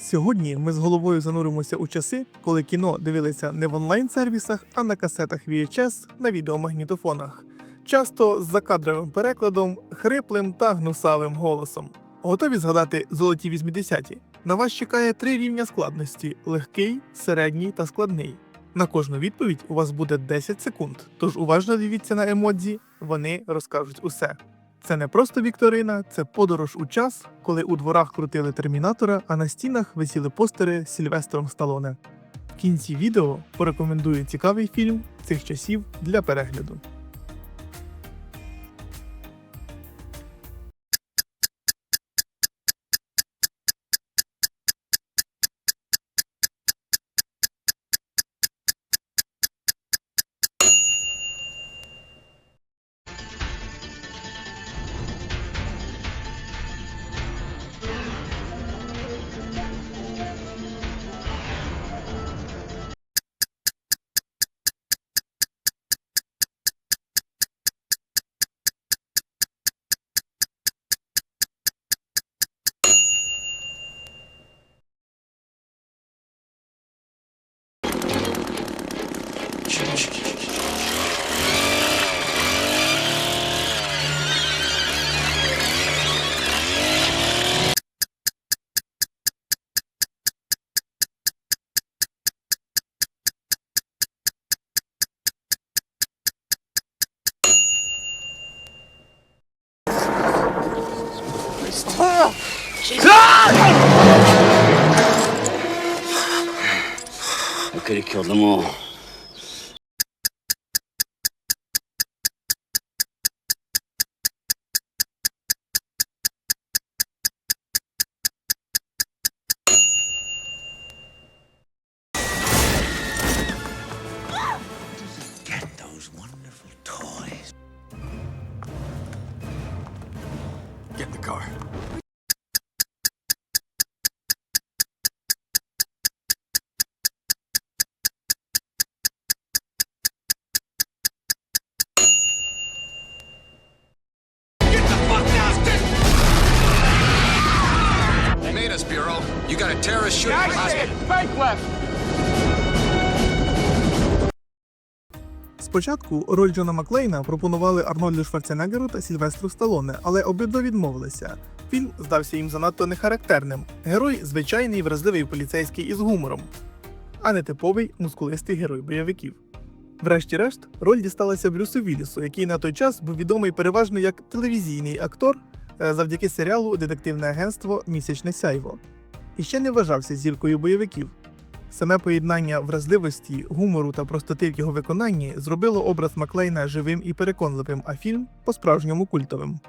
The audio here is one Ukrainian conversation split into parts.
Сьогодні ми з головою зануримося у часи, коли кіно дивилися не в онлайн-сервісах, а на касетах VHS на відеомагнітофонах. Часто з закадровим перекладом, хриплим та гнусавим голосом. Готові згадати золоті 80-ті? На вас чекає три рівня складності: легкий, середній та складний. На кожну відповідь у вас буде 10 секунд, тож уважно дивіться на емодзі, вони розкажуть усе. Це не просто вікторина, це подорож у час, коли у дворах крутили термінатора, а на стінах висіли постери з Сільвестром Сталоне. В кінці відео порекомендую цікавий фільм цих часів для перегляду. Kırık yolum o. Спочатку роль Джона Маклейна пропонували Арнольду Шварценеггеру та Сільвестру Сталоне, але обидва відмовилися. Фільм здався їм занадто нехарактерним. Герой звичайний вразливий поліцейський із гумором, а не типовий мускулистий герой бойовиків. Врешті-решт, роль дісталася Брюсу Віллісу, який на той час був відомий переважно як телевізійний актор е, завдяки серіалу Детективне агентство Місячне сяйво. І ще не вважався зіркою бойовиків. Саме поєднання вразливості, гумору та простоти в його виконанні зробило образ Маклейна живим і переконливим, а фільм по-справжньому культовим.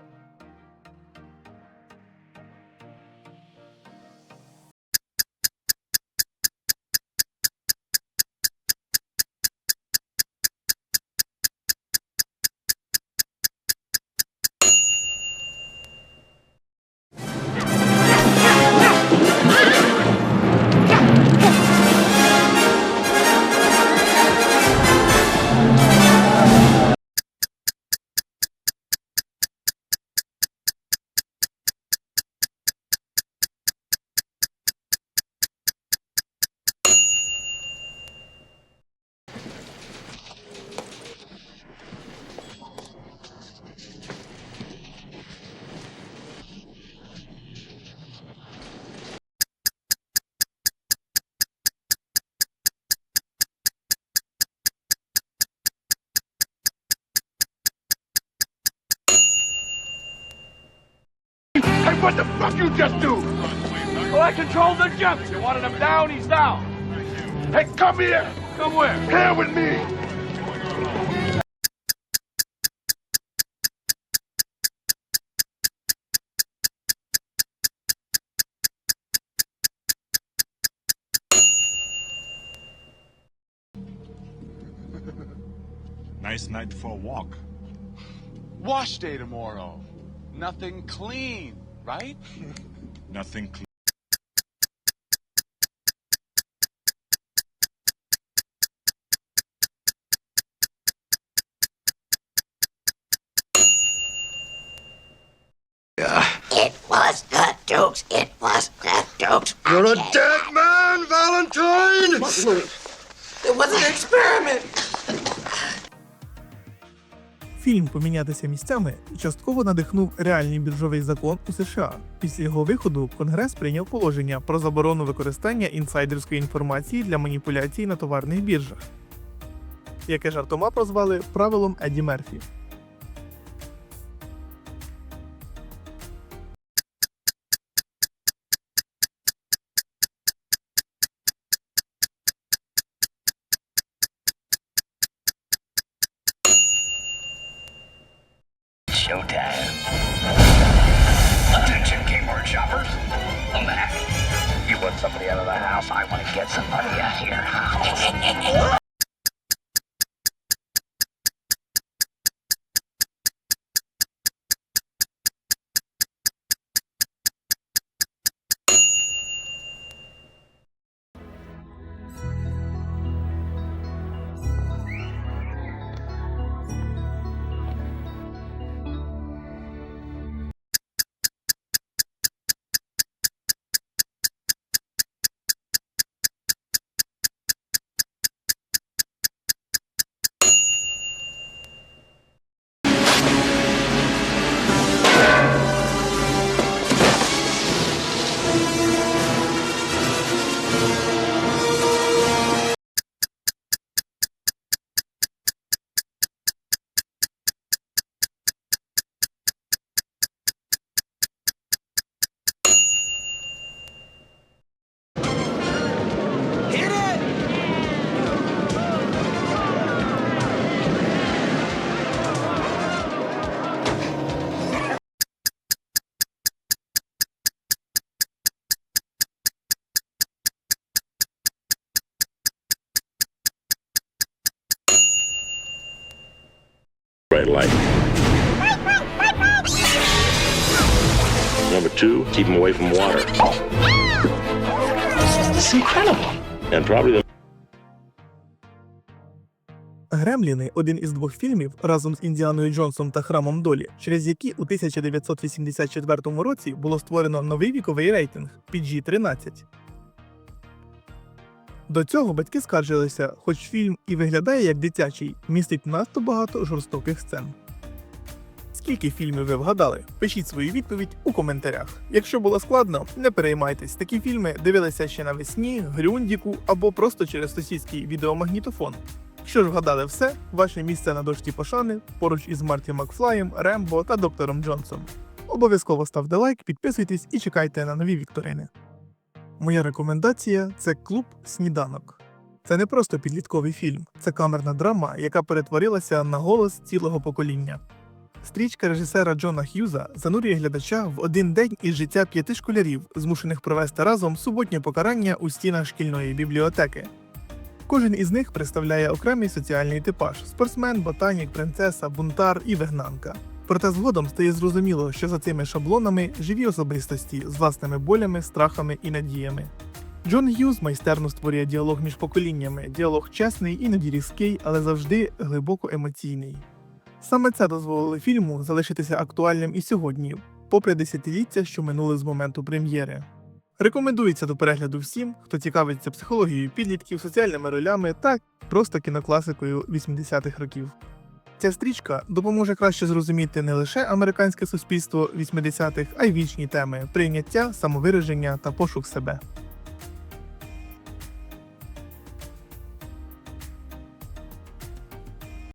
What the fuck you just do? Well, I control the jump. You wanted him down, he's down. Hey, come here. Come where? Here with me. Nice night for a walk. Wash day tomorrow. Nothing clean, right? Nothing clean. It was good Dukes. It was that Dukes. You're a dead man, Valentine! It was an experiment. Фільм Помінятися місцями частково надихнув реальний біржовий закон у США. Після його виходу Конгрес прийняв положення про заборону використання інсайдерської інформації для маніпуляцій на товарних біржах, яке жартома прозвали правилом Еді Мерфі. Showtime. Red light. Number two, keep them away from water. It's incredible. And probably the Гремліни один із двох фільмів разом з Індіаною Джонсом та Храмом Долі, через які у 1984 році було створено новий віковий рейтинг PG-13. До цього батьки скаржилися, хоч фільм і виглядає як дитячий, містить надто багато жорстоких сцен. Скільки фільмів ви вгадали? Пишіть свою відповідь у коментарях. Якщо було складно, не переймайтесь. Такі фільми дивилися ще навесні, Грюндіку або просто через сусідський відеомагнітофон. Що ж вгадали все, ваше місце на дошці пошани поруч із Марті Макфлаєм, Рембо та доктором Джонсом. Обов'язково ставте лайк, підписуйтесь і чекайте на нові вікторини. Моя рекомендація це клуб Сніданок. Це не просто підлітковий фільм, це камерна драма, яка перетворилася на голос цілого покоління. Стрічка режисера Джона Х'юза занурює глядача в один день із життя п'яти школярів, змушених провести разом суботнє покарання у стінах шкільної бібліотеки. Кожен із них представляє окремий соціальний типаж: спортсмен, ботанік, принцеса, бунтар і вигнанка. Проте згодом стає зрозуміло, що за цими шаблонами живі особистості з власними болями, страхами і надіями. Джон Г'юз майстерно створює діалог між поколіннями, діалог чесний, іноді різкий, але завжди глибоко емоційний. Саме це дозволило фільму залишитися актуальним і сьогодні, попри десятиліття, що минули з моменту прем'єри. Рекомендується до перегляду всім, хто цікавиться психологією підлітків, соціальними ролями та просто кінокласикою 80-х років. Ця стрічка допоможе краще зрозуміти не лише американське суспільство 80-х, а й вічні теми прийняття, самовираження та пошук себе.